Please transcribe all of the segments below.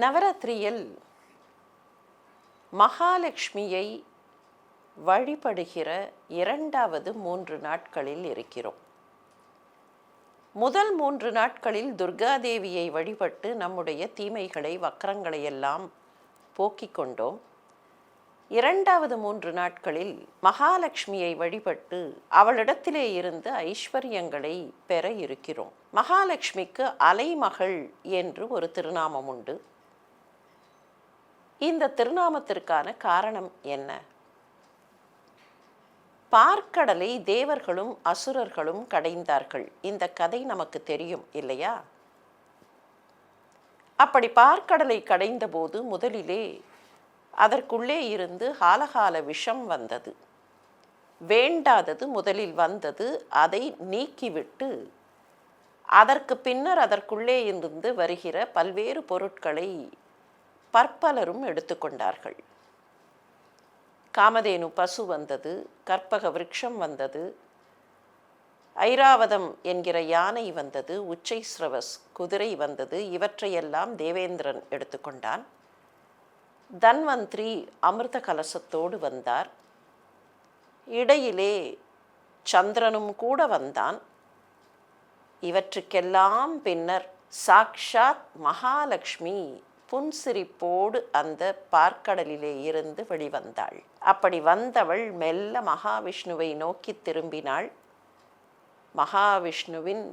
நவராத்திரியில் மகாலட்சுமியை வழிபடுகிற இரண்டாவது மூன்று நாட்களில் இருக்கிறோம். முதல் மூன்று நாட்களில் துர்காதேவியை வழிபட்டு நம்முடைய தீமைகளை வக்கரங்களை எல்லாம் போக்கிக் கொண்டோம். இரண்டாவது மூன்று நாட்களில் மகாலட்சுமியை வழிபட்டு அவளிடத்திலே இருந்து ஐஸ்வர்யங்களை பெற இருக்கிறோம். மகாலட்சுமிக்கு அலைமகள் என்று ஒரு திருநாமம் உண்டு. இந்த திருநாமத்திற்கான காரணம் என்ன? பார்க்கடலை தேவர்களும் அசுரர்களும் கடைந்தார்கள். இந்த கதை நமக்கு தெரியும் இல்லையா? அப்படி பார்க்கடலை கடைந்தபோது முதலிலே அதற்குள்ளே இருந்து ஹாலகால விஷம் வந்தது. வேண்டாதது முதலில் வந்தது அதை நீக்கிவிட்டு அதற்கு பின்னர் அதற்குள்ளே இருந்து வருகிற பல்வேறு பொருட்களை பற்பலரும் எடுத்துக்கொண்டார்கள். காமதேனு பசு வந்தது கற்பக விருட்சம் வந்தது ஐராவதம் என்கிற யானை வந்தது உச்சை ஸ்ரவஸ் குதிரை வந்தது இவற்றையெல்லாம் தேவேந்திரன் எடுத்துக்கொண்டான். தன்வந்திரி அமிர்த கலசத்தோடு வந்தார். இடையிலே சந்திரனும் கூட வந்தான். இவற்றுக்கெல்லாம் பின்னர் சாக்ஷாத் மகாலட்சுமி புன்சிரிப்போடு அந்த பார்க்கடலிலே இருந்து வெளிவந்தாள். அப்படி வந்தவள் மெல்ல மகாவிஷ்ணுவை நோக்கி திரும்பினாள். மகாவிஷ்ணுவின்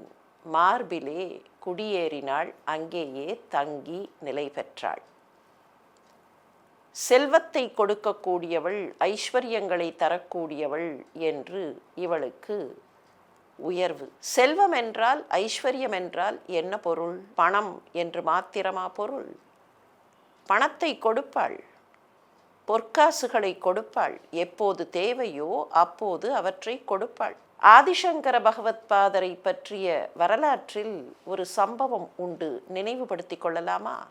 மார்பிலே குடியேறினாள். அங்கேயே தங்கி நிலை பெற்றாள். செல்வத்தை கொடுக்கக்கூடியவள் ஐஸ்வர்யங்களை தரக்கூடியவள் என்று இவளுக்கு உயர்வு. செல்வம் என்றால் ஐஸ்வர்யம் என்றால் என்ன பொருள்? பணம் என்று மாத்திரமா பொருள்? பணத்தை கொடுப்பாள். பொற்காசுகளை கொடுப்பாள். எப்போது தேவையோ அப்போது அவற்றை கொடுப்பாள். ஆதிசங்கர பகவத் பாதரை பற்றிய வரலாற்றில் ஒரு சம்பவம் உண்டு. நினைவுபடுத்திக் கொள்ளலாமா?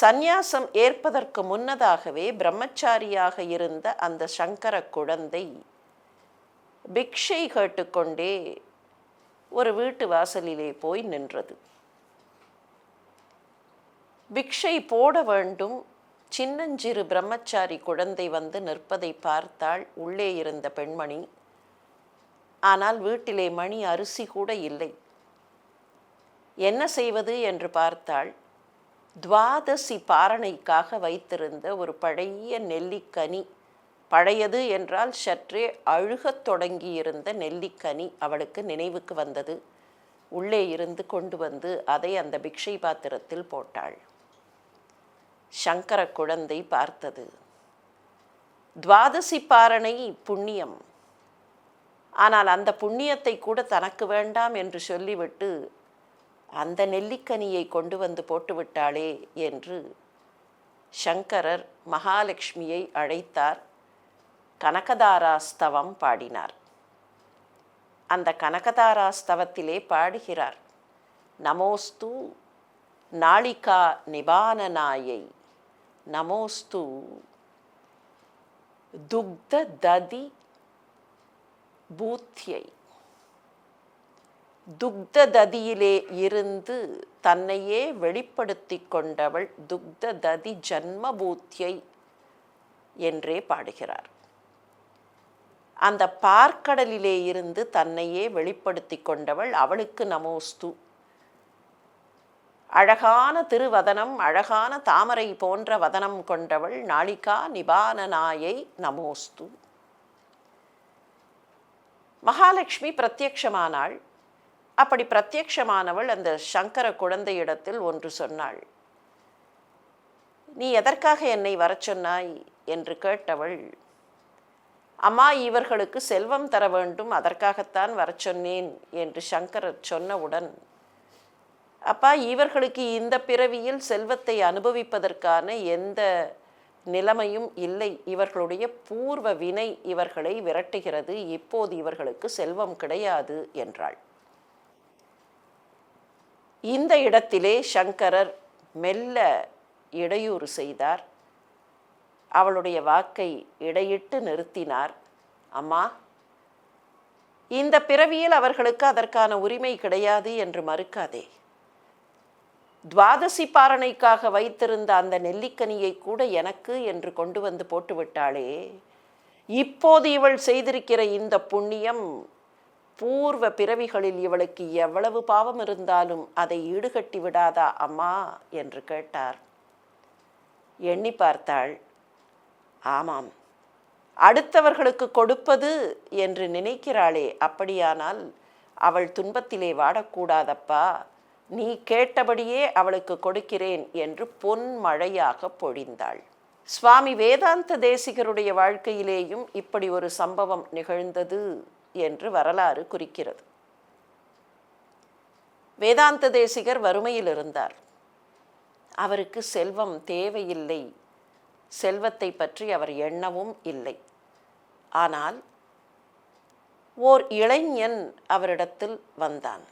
சந்நியாசம் ஏற்பதற்கு முன்னதாகவே பிரம்மச்சாரியாக இருந்த அந்த சங்கர குழந்தை பிக்ஷை கேட்டுக்கொண்டே ஒரு வீட்டு வாசலிலே போய் நின்றது. பிக்ஷை போட வேண்டும். சின்னஞ்சிறு பிரம்மச்சாரி குழந்தை வந்து நிற்பதை பார்த்தாள். உள்ளே இருந்த பெண்மணி ஆனால் வீட்டிலே மணி அரிசி கூட இல்லை. என்ன செய்வது? என்று பார்த்தாள். துவாதசி பாரணைக்காக வைத்திருந்த ஒரு பழைய நெல்லிக்கனி பழையது என்றால் சற்றே அழுகத் தொடங்கியிருந்த நெல்லிக்கனி அவளுக்கு நினைவுக்கு வந்தது. உள்ளே இருந்து கொண்டு வந்து அதை அந்த பிக்ஷை பாத்திரத்தில் போட்டாள். சங்கர குழந்தை பார்த்தது. துவாதசி பாரணை புண்ணியம். ஆனால் அந்த புண்ணியத்தை கூட தனக்கு வேண்டாம் என்று சொல்லிவிட்டு அந்த நெல்லிக்கனியை கொண்டு வந்து போட்டுவிட்டாளே என்று சங்கரர் மகாலட்சுமியை அழைத்தார். கனகதாராஸ்தவம் பாடினார். அந்த கனகதாராஸ்தவத்திலே பாடுகிறார். நமோஸ்து நாளிகா நிபானனாயை நமோஸ்து துக்த ததி பூத்தியை துக்த ததியிலே இருந்து தன்னையே வெளிப்படுத்தி கொண்டவள் துக்த ததி ஜன்மபூத்தியை என்றே பாடுகிறார். அந்த பார்க்கடலிலே இருந்து தன்னையே வெளிப்படுத்தி கொண்டவள் அவளுக்கு நமோஸ்து அழகான திருவதனம் அழகான தாமரை போன்ற வதனம் கொண்டவள் நாளிகா நிபானனாயை நமோஸ்து. மகாலட்சுமி பிரத்யக்ஷமானாள் அப்படி பிரத்யக்ஷமானவள் அந்த சங்கர குழந்தையிடத்தில் ஒன்று சொன்னாள். நீ எதற்காக என்னை வரச் சொன்னாய்? என்று கேட்டவள். அம்மா இவர்களுக்கு செல்வம் தர வேண்டும் அதற்காகத்தான் வரச் சொன்னேன் என்று சங்கரர் சொன்னவுடன் அப்பா இவர்களுக்கு இந்த பிறவியில் செல்வத்தை அனுபவிப்பதற்கான எந்த நிலைமையும் இல்லை. இவர்களுடைய பூர்வ வினை இவர்களை விரட்டுகிறது. இப்போது இவர்களுக்கு செல்வம் கிடையாது என்றாள். இந்த இடத்திலே சங்கரர் மெல்ல இடையூறு செய்தார். அவளுடைய வாக்கை இடையிட்டு நிறுத்தினார். அம்மா இந்த பிறவியில் அவர்களுக்கு அதற்கான உரிமை கிடையாது என்று மறுக்காதே. துவாதசி பாரணைக்காக வைத்திருந்த அந்த நெல்லிக்கனியை கூட எனக்கு என்று கொண்டு வந்து போட்டுவிட்டாளே. இப்போது இவள் செய்திருக்கிற இந்த புண்ணியம் பூர்வ பிறவிகளில் இவளுக்கு எவ்வளவு பாவம் இருந்தாலும் அதை ஈடுகட்டி விடாதா அம்மா என்று கேட்டார். எண்ணி பார்த்தாள். ஆமாம் அடுத்தவர்களுக்கு கொடுப்பது என்று நினைக்கிறாளே அப்படியானால் அவள் துன்பத்திலே வாடக்கூடாதப்பா. நீ கேட்டபடியே அவளுக்கு கொடுக்கிறேன் என்று பொன் மழையாக பொழிந்தாள். சுவாமி வேதாந்த தேசிகருடைய வாழ்க்கையிலேயும் இப்படி ஒரு சம்பவம் நிகழ்ந்தது என்று வரலாறு குறிக்கிறது. வேதாந்த தேசிகர் வறுமையில் இருந்தார். அவருக்கு செல்வம் தேவையில்லை. செல்வத்தை பற்றி அவர் எண்ணவும் இல்லை. ஆனால் ஓர் இளைஞன் அவரிடத்தில் வந்தான்.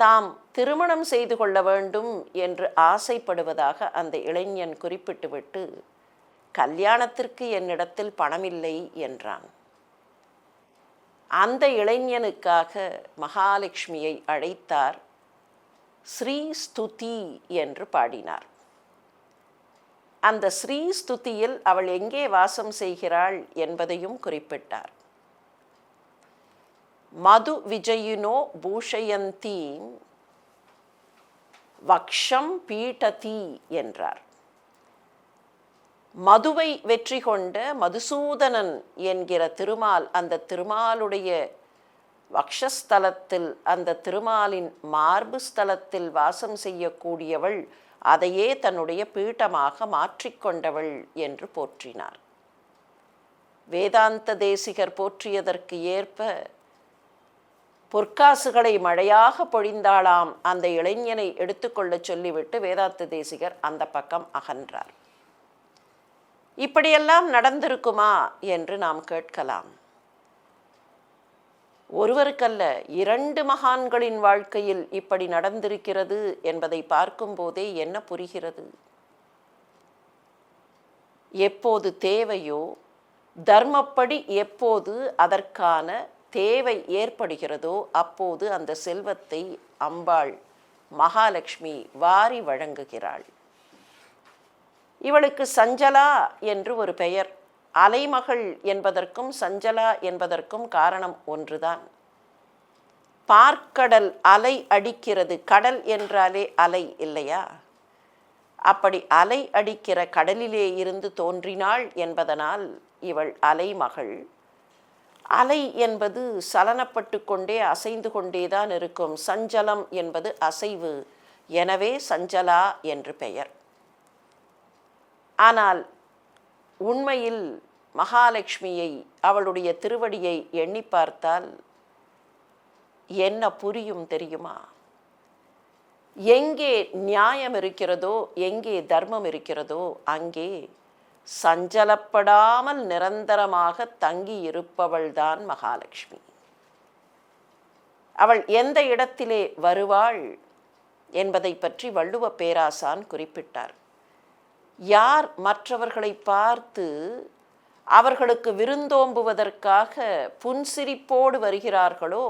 தாம் திருமணம் செய்து கொள்ள வேண்டும் என்று ஆசைப்படுவதாக அந்த இளைஞன் குறிப்பிட்டுவிட்டு கல்யாணத்திற்கு என்னிடத்தில் பணமில்லை என்றான். அந்த இளைஞனுக்காக மகாலட்சுமியை அழைத்தார் ஸ்ரீ ஸ்துதி என்று பாடினார். அந்த ஸ்ரீ ஸ்துதியில் அவள் எங்கே வாசம் செய்கிறாள் என்பதையும் குறிப்பிட்டார். மது விஜயினோ பூஷயந்தி வக்ஷம் பீட்டதி என்றார். மதுவை வெற்றி கொண்ட மதுசூதனன் என்கிற திருமால் அந்த திருமாலுடைய வக்ஷஸ்தலத்தில் அந்த திருமாலின் மார்பு ஸ்தலத்தில் வாசம் செய்யக்கூடியவள் அதையே தன்னுடைய பீட்டமாக மாற்றிக்கொண்டவள் என்று போற்றினார். வேதாந்த தேசிகர் போற்றியதற்கு ஏற்ப பொற்காசுகளை மழையாக பொழிந்தாளாம் அந்த இளைஞனை எடுத்துக்கொள்ளச் சொல்லிவிட்டு வேதாந்த தேசிகர் அந்த பக்கம் அகன்றார். இப்படியெல்லாம் நடந்திருக்குமா என்று நாம் கேட்கலாம். ஒருவருக்கல்ல இரண்டு மகான்களின் வாழ்க்கையில் இப்படி நடந்திருக்கிறது என்பதை பார்க்கும்போதே என்ன புரிகிறது? எப்போது தேவையோ தர்மப்படி எப்போது அதற்கான தேவை ஏற்படுகிறதோ அப்போது அந்த செல்வத்தை அம்பாள் மகாலட்சுமி வாரி வழங்குகிறாள். இவளுக்கு சஞ்சலா என்று ஒரு பெயர். அலைமகள் என்பதற்கும் சஞ்சலா என்பதற்கும் காரணம் ஒன்றுதான். பார்க்கடல் அலை அடிக்கிறது கடல் என்றாலே அலை இல்லையா? அப்படி அலை அடிக்கிற கடலிலே இருந்து தோன்றினாள் என்பதனால் இவள் அலைமகள். அலை என்பது சலனப்பட்டு கொண்டே அசைந்து கொண்டேதான் இருக்கும். சஞ்சலம் என்பது அசைவு. எனவே சஞ்சலா என்று பெயர். ஆனால் உண்மையில் மகாலட்சுமியை அவளுடைய திருவடியை எண்ணி பார்த்தால் என்ன புரியும் தெரியுமா? எங்கே நியாயம் இருக்கிறதோ எங்கே தர்மம் இருக்கிறதோ அங்கே சஞ்சலப்படாமல் நிரந்தரமாக தங்கி இருப்பவள்தான் மகாலட்சுமி. அவள் எந்த இடத்திலே வருவாள் என்பதை பற்றி வள்ளுவ பேராசான் குறிப்பிட்டார். யார் மற்றவர்களை பார்த்து அவர்களுக்கு விருந்தோம்புவதற்காக புன்சிரிப்போடு வருகிறார்களோ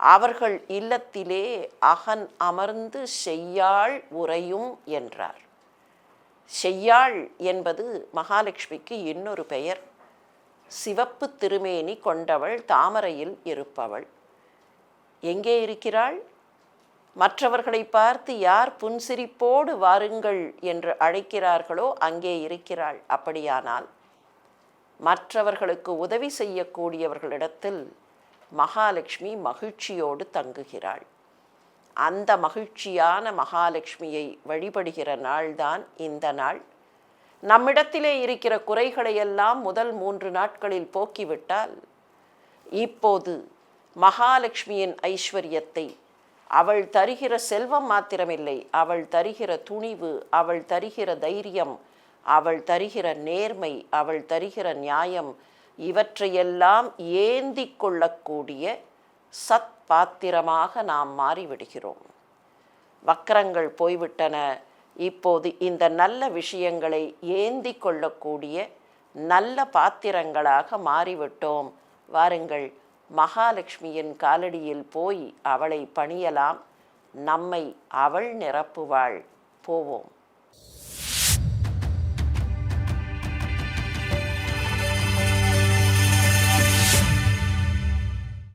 அவர்கள் இல்லத்திலே அகன் அமர்ந்து செய்யாள் உறையும் என்றார். செய்யாள் என்பது மகாலட்சுமிக்கு இன்னொரு பெயர். சிவப்பு திருமேனி கொண்டவள் தாமரையில் இருப்பவள். எங்கே இருக்கிறாள்? மற்றவர்களை பார்த்து யார் புன்சிரிப்போடு வாருங்கள் என்று அழைக்கிறார்களோ அங்கே இருக்கிறாள். அப்படியானால் மற்றவர்களுக்கு உதவி செய்யக்கூடியவர்களிடத்தில் மகாலட்சுமி மகிழ்ச்சியோடு தங்குகிறாள். அந்த மகிழ்ச்சியான மகாலட்சுமியை வழிபடுகிற நாள்தான் இந்த நாள். நம்மிடத்திலே இருக்கிற குறைகளையெல்லாம் முதல் மூன்று நாட்களில் போக்கிவிட்டால் இப்போது மகாலட்சுமியின் ஐஸ்வர்யத்தை அவள் தருகிற செல்வம் மாத்திரமில்லை அவள் தருகிற துணிவு அவள் தருகிற தைரியம் அவள் தருகிற நேர்மை அவள் தருகிற நியாயம் இவற்றையெல்லாம் ஏந்தி கொள்ளக்கூடிய சத் பாத்திரமாக நாம் மாறிவிடுகிறோம். வக்கரங்கள் போய்விட்டன. இப்போது இந்த நல்ல விஷயங்களை ஏந்தி கொள்ளக்கூடிய நல்ல பாத்திரங்களாக மாறிவிட்டோம். வாருங்கள் மகாலட்சுமியின் காலடியில் போய் அவளை பணியலாம். நம்மை அவள் நிரப்புவாள். போவோம்.